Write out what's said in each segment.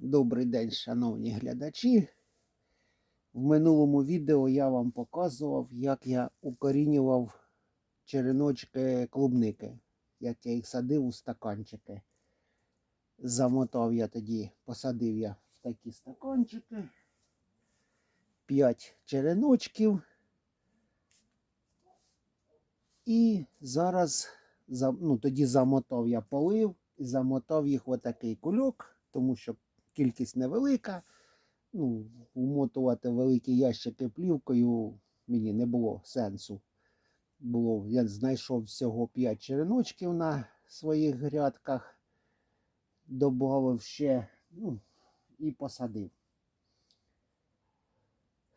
Добрий день, шановні глядачі. В минулому відео я вам показував, як я укорінював череночки клубники, як я їх садив у стаканчики. Замотав я тоді, посадив я в такі стаканчики. П'ять череночків. І зараз ну, тоді замотав я полив і замотав їх в отакий кульок, тому що кількість невелика. Ну, умотувати великі ящики плівкою мені не було сенсу. Було, я знайшов всього 5 череночків на своїх грядках, додав ще ну, і посадив.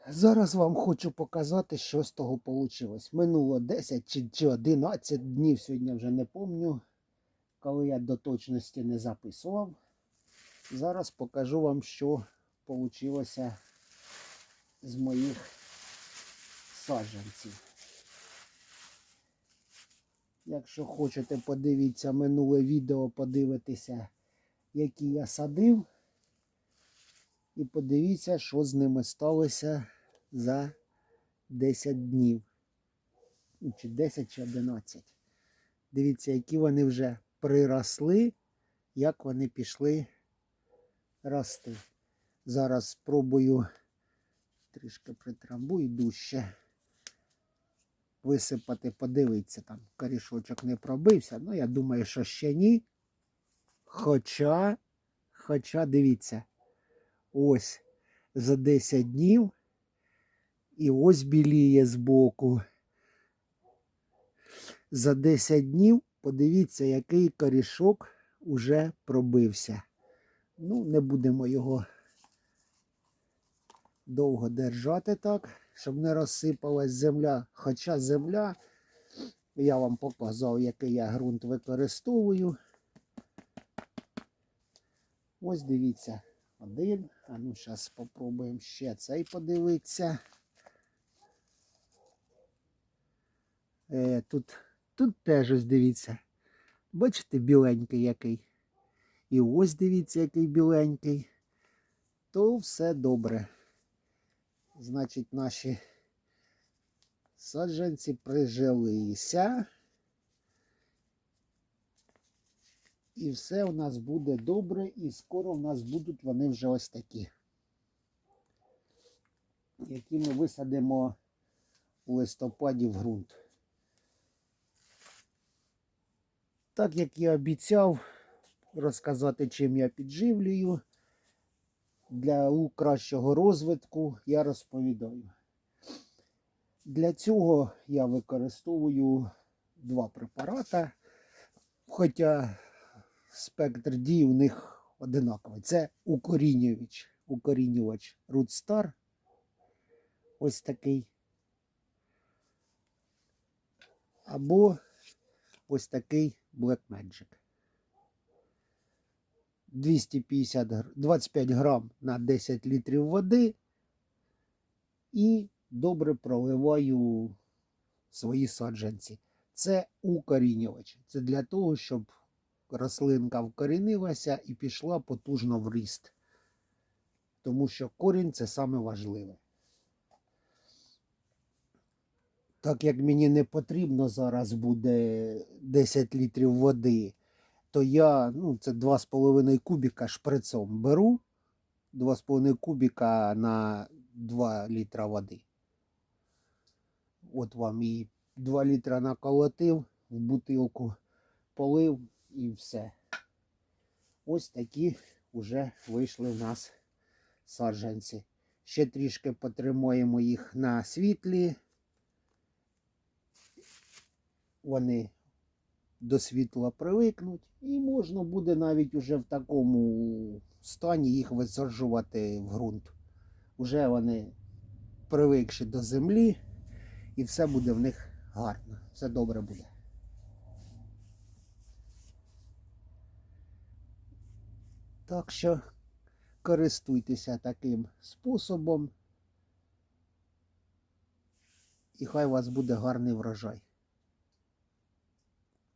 Зараз вам хочу показати, що з того вийшло. Минуло 10 чи, чи 11 днів, сьогодні вже не пам'ятаю, коли я до точності не записував. Зараз покажу вам, що вийшло з моїх саджанців. Якщо хочете, подивіться минуле відео, подивитися, які я садив. І подивіться, що з ними сталося за 10 днів. Ну, Чи 10, чи 11. Дивіться, які вони вже приросли, як вони пішли рости. Зараз спробую трішки притрамбую дужче. Висипати, подивитися, там корішочок не пробився. Ну, я думаю, що ще ні. Хоча, хоча, дивіться, ось за 10 днів і ось біліє збоку. За 10 днів подивіться, який корішок уже пробився. Ну, не будемо його довго держати так, щоб не розсипалась земля. Хоча земля, я вам показав, який я ґрунт використовую. Ось дивіться, один. А ну, зараз спробуємо ще цей подивитися. Е, тут, тут теж ось дивіться. Бачите, біленький який. І ось дивіться, який біленький. То все добре. Значить, наші саджанці прижилися. І все у нас буде добре, і скоро у нас будуть вони вже ось такі, які ми висадимо у листопаді в ґрунт. Так як я обіцяв розказати, чим я підживлюю, для кращого розвитку я розповідаю. Для цього я використовую два препарати, хоча спектр дій у них одинаковий. Це укорінювач, укорінювач Root Ось такий. Або ось такий Black Magic. 250 25 грам на 10 літрів води і добре проливаю свої саджанці. Це укорінювач. Це для того, щоб рослинка вкорінилася і пішла потужно в ріст. Тому що корінь це саме важливе. Так як мені не потрібно зараз буде 10 літрів води, то я, ну, це 2,5 кубіка шприцом беру. 2,5 кубіка на 2 літра води. От вам і 2 літра наколотив в бутилку, полив і все. Ось такі вже вийшли в нас саджанці. Ще трішки потримаємо їх на світлі. Вони до світла привикнуть, і можна буде навіть уже в такому стані їх висаджувати в ґрунт. Уже вони привикші до землі, і все буде в них гарно, все добре буде. Так що користуйтеся таким способом, і хай у вас буде гарний врожай.